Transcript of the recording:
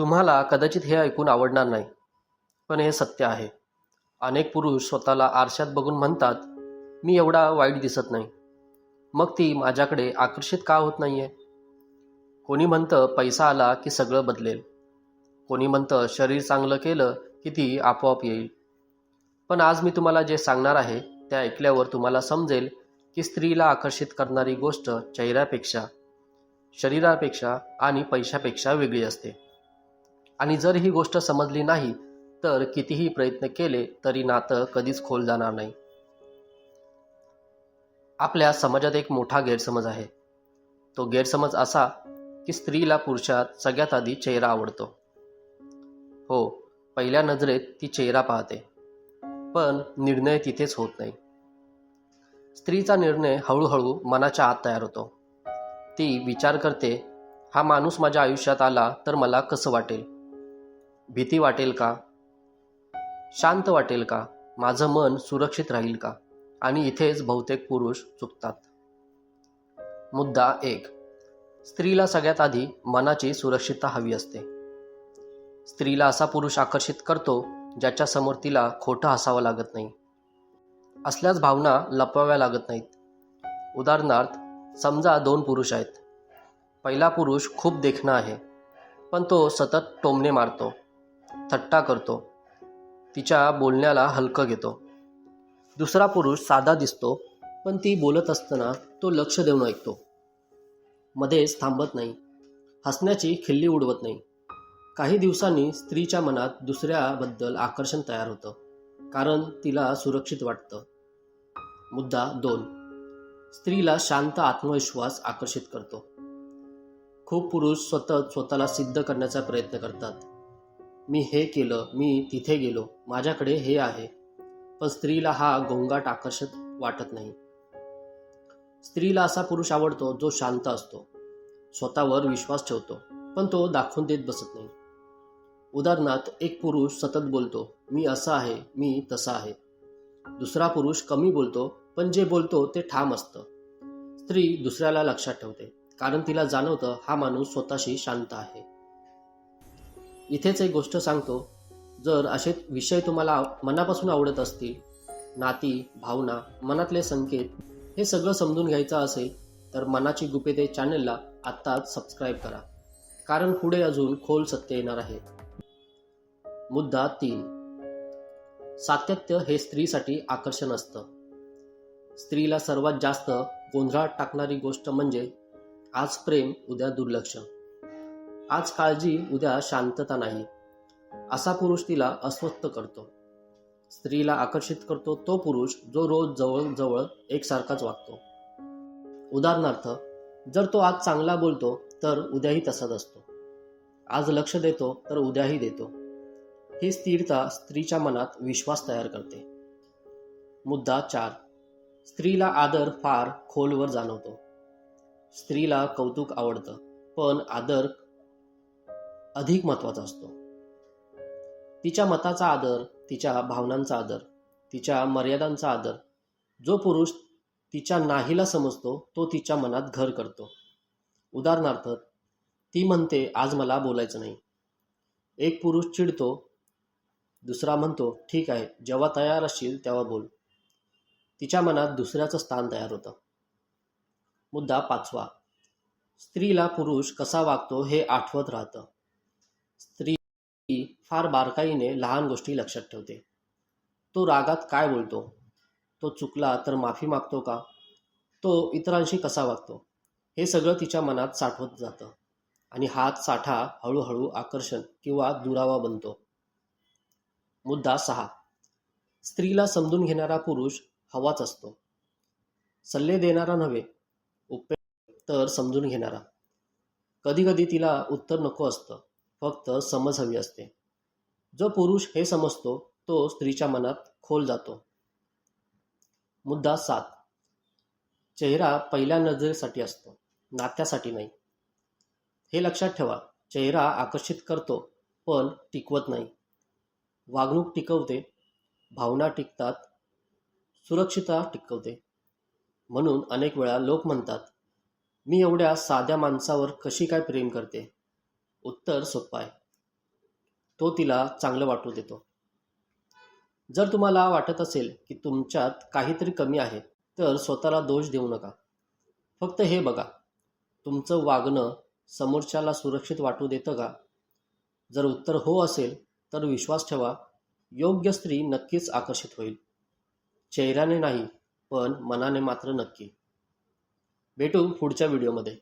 तुम्हाला कदाचित हे ऐकून आवडणार नाही पण हे सत्य आहे. अनेक पुरुष स्वतःला आरशात बघून म्हणतात मी एवढा वाईट दिसत नाही. मग ती माझ्याकडे आकर्षित का होत नाही आहे कोणी म्हणतं पैसा आला की सगळं बदलेल. कोणी म्हणतं शरीर चांगलं केलं की ती आपोआप येईल. पण आज मी तुम्हाला जे सांगणार आहे ते ऐकल्यावर तुम्हाला समजेल की स्त्रीला आकर्षित करणारी गोष्ट चेहऱ्यापेक्षा शरीरापेक्षा आणि पैशापेक्षा वेगळी असते. आणि जर ही गोष्ट समजली नाही तर कितीही प्रयत्न केले तरी नातं कधीच खोल जाणार नाही. आपल्या समाजात एक मोठा गैरसमज आहे. तो गैरसमज असा की स्त्रीला पुरुषात सगळ्यात आधी चेहरा आवडतो. हो पहिल्या नजरेत ती चेहरा पाहते. पण निर्णय तिथेच होत नाही. स्त्रीचा निर्णय हळूहळू मनाच्या आत तयार होतो. ती विचार करते हा माणूस माझ्या आयुष्यात आला तर मला कसं वाटेल? भीती वाटेल का? शांत वाटेल का? माझं मन सुरक्षित राहील का? आणि इथेच बहुतेक पुरुष चुकतात. मुद्दा एक. स्त्रीला सगळ्यात आधी मनाची सुरक्षितता हवी असते. स्त्रीला असा पुरुष आकर्षित करतो ज्याच्या समोर तिला खोटं हसावं लागत नाही. असल्याच भावना लपवाव्या लागत नाहीत. उदाहरणार्थ समजा दोन पुरुष आहेत. पहिला पुरुष खूप देखणा आहे पण तो सतत टोमणे मारतो. थट्टा करतो. तिच्या बोलण्याला हलकं घेतो. दुसरा पुरुष साधा दिसतो पण ती बोलत असताना तो लक्ष देऊन ऐकतो. मध्येच थांबत नाही. हसण्याची खिल्ली उडवत नाही. काही दिवसांनी स्त्रीच्या मनात दुसऱ्याबद्दल आकर्षण तयार होतं कारण तिला सुरक्षित वाटतं. मुद्दा दोन. स्त्रीला शांत आत्मविश्वास आकर्षित करतो. खूप पुरुष स्वतः स्वतःला सिद्ध करण्याचा प्रयत्न करतात. मी हे केलं मी तिथे गेलो माझ्याकडे हे आहे. पण स्त्रीला हा गोंगाट आकर्षक वाटत नाही. स्त्रीला असा पुरुष आवडतो जो शांत असतो. स्वतःवर विश्वास ठेवतो पण तो दाखवून देत बसत नाही. उदाहरणार्थ एक पुरुष सतत बोलतो मी असा आहे मी तसा आहे. दुसरा पुरुष कमी बोलतो पण जे बोलतो ते ठाम असतं. स्त्री दुसऱ्याला लक्षात ठेवते कारण तिला जाणवतं हा माणूस स्वतःशी शांत आहे. इथेच एक गोष्ट सांगतो. जर असे विषय तुम्हाला मनापासून आवडत असतील नाती भावना मनातले संकेत हे सगळं समजून घ्यायचं असेल तर मनाची गुपिते चॅनलला आत्ताच सबस्क्राईब करा. कारण पुढे अजून खोल सत्य येणार आहे. मुद्दा तीन. सातत्य हे स्त्रीसाठी आकर्षण असतं. स्त्रीला सर्वात जास्त गोंधळात टाकणारी गोष्ट म्हणजे आज प्रेम उद्या दुर्लक्ष. आज काळजी उद्या शांतता नाही. असा पुरुष तिला अस्वस्थ करतो. स्त्रीला आकर्षित करतो तो पुरुष जो रोज जवळ जवळ एकसारखाच वागतो. उदाहरणार्थ जर तो आज चांगला बोलतो तर उद्याही तसाच असतो. आज लक्ष देतो तर उद्याही देतो. ही स्थिरता स्त्रीच्या मनात विश्वास तयार करते. मुद्दा चार. स्त्रीला आदर फार खोलवर जाणवतो. स्त्रीला कौतुक आवडतं पण आदर अधिक महत्त्वाचा असतो. तिच्या मताचा आदर तिच्या भावनांचा आदर तिच्या मर्यादांचा आदर जो पुरुष तिच्या नाहीला समजतो तो तिच्या मनात घर करतो. उदाहरणार्थ ती म्हणते आज मला बोलायचं नाही. एक पुरुष चिडतो दुसरा म्हणतो ठीक आहे जेव्हा तयार असशील तेव्हा बोल. तिच्या मनात दुसऱ्याचं स्थान तयार होतं. मुद्दा पाचवा. स्त्रीला पुरुष कसा वागतो हे आठवत राहतं. स्त्री फार बारकाईने लहान गोष्टी लक्षात ठेवते. तो रागात काय बोलतो? तो चुकला तर माफी मागतो का? तो इतरांशी कसा वागतो? हे सगळं तिच्या मनात साठवत जातं आणि हात साठा हळूहळू आकर्षण किंवा दुरावा बनतो. मुद्दा सहा. स्त्रीला समजून घेणारा पुरुष हवाच असतो. सल्ले देणारा नव्हे उपयोग तर समजून घेणारा. कधीकधी तिला उत्तर नको असतं. फक्त समज हवी असते. जो पुरुष हे समजतो तो स्त्रीच्या मनात खोल जातो. मुद्दा सात. चेहरा पहिल्या नजरेसाठी असतो नात्यासाठी नाही. हे लक्षात ठेवा चेहरा आकर्षित करतो पण टिकवत नाही. वागणूक टिकवते भावना टिकतात सुरक्षितता टिकवते. म्हणून अनेक वेळा लोक म्हणतात मी एवढ्या साध्या माणसावर कशी काय प्रेम करते? उत्तर सोपं आहे. तो तिला चांगलं वाटू देतो. जर तुम्हाला वाटत असेल की तुमच्यात काहीतरी कमी आहे तर स्वतःला दोष देऊ नका. फक्त हे बघा तुमचं वागणं समोरच्याला सुरक्षित वाटू देतं का? जर उत्तर हो असेल तर विश्वास ठेवा योग्य स्त्री नक्कीच आकर्षित होईल. चेहऱ्याने नाही पण मनाने मात्र नक्की. भेटू पुढच्या व्हिडिओमध्ये.